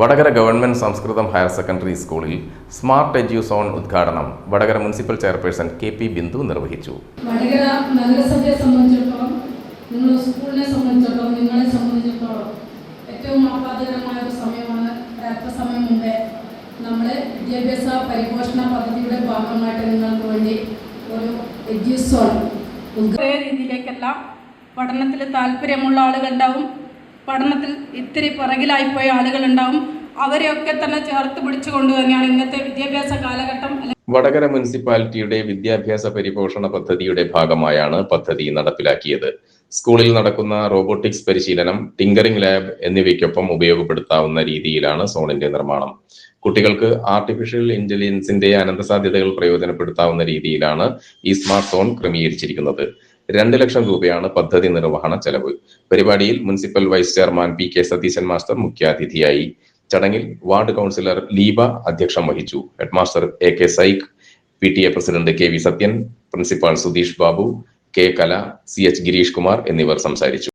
Vadakara government സംസ്കൃതം higher secondary സ്കൂളിൽ smart edu zone ഉദ്ഘാടനം Vadakara municipal chairperson K P Bindu നിർവഹിച്ചു. വടകര നഗരസഭയെ സംബന്ധിച്ചിടത്തോളം നിങ്ങൾ സ്കൂളിനെ സംബന്ധിച്ചിടത്തോളം നിങ്ങളെ സംബന്ധിച്ചിടത്തോളം ഏറ്റവും ആഹ്ലാദകരമായ ഒരു സമയമാണ്. മുമ്പേ നമ്മൾ വിദ്യാഭ്യാസ പരിപോഷണ പദ്ധതിയുടെ ഭാഗമായിട്ട് നിങ്ങൾക്ക് വേണ്ടി ഒരു എഡ്യൂസോൺ ഒരേ രീതിയിലേക്കെല്ലാം പഠനത്തിൽ താല്പര്യമുള്ള ആളുകളുണ്ടാവും. പഠനത്തിൽ ഇത്തിരി പിറകിലായിപ്പോയ ആളുകളുണ്ടാവും. അവരെയൊക്കെ തന്നെ ചേർത്ത് പിടിച്ചുകൊണ്ട് തന്നെയാണ് ഇന്നത്തെ വിദ്യാഭ്യാസ കാലഘട്ടം. വടകര മുനിസിപ്പാലിറ്റിയുടെ വിദ്യാഭ്യാസ പരിപോഷണ പദ്ധതിയുടെ ഭാഗമായാണ് പദ്ധതി നടപ്പിലാക്കിയത്. സ്കൂളിൽ നടക്കുന്ന റോബോട്ടിക്സ് പരിശീലനം ടിങ്കറിംഗ് ലാബ് എന്നിവയ്ക്കൊപ്പം ഉപയോഗപ്പെടുത്താവുന്ന രീതിയിലാണ് സോണിന്റെ നിർമ്മാണം. കുട്ടികൾക്ക് ആർട്ടിഫിഷ്യൽ ഇന്റലിജൻസിന്റെ അനന്തസാധ്യതകൾ പ്രയോജനപ്പെടുത്താവുന്ന രീതിയിലാണ് ഈ സ്മാർട്ട് സോൺ ക്രമീകരിച്ചിരിക്കുന്നത്. രണ്ട് ലക്ഷം രൂപയാണ് പദ്ധതി നിർവഹണ ചെലവ്. പരിപാടിയിൽ municipal vice chairman P K Satheesan master മുഖ്യാതിഥിയായി. ചടങ്ങിൽ വാർഡ് കൗൺസിലർ ലീബ അധ്യക്ഷം വഹിച്ചു. Headmaster A K Saikh P T A president K V Sathyan principal Sudheesh Babu K Kala C H Gireesh Kumar എന്നിവർ സംസാരിച്ചു.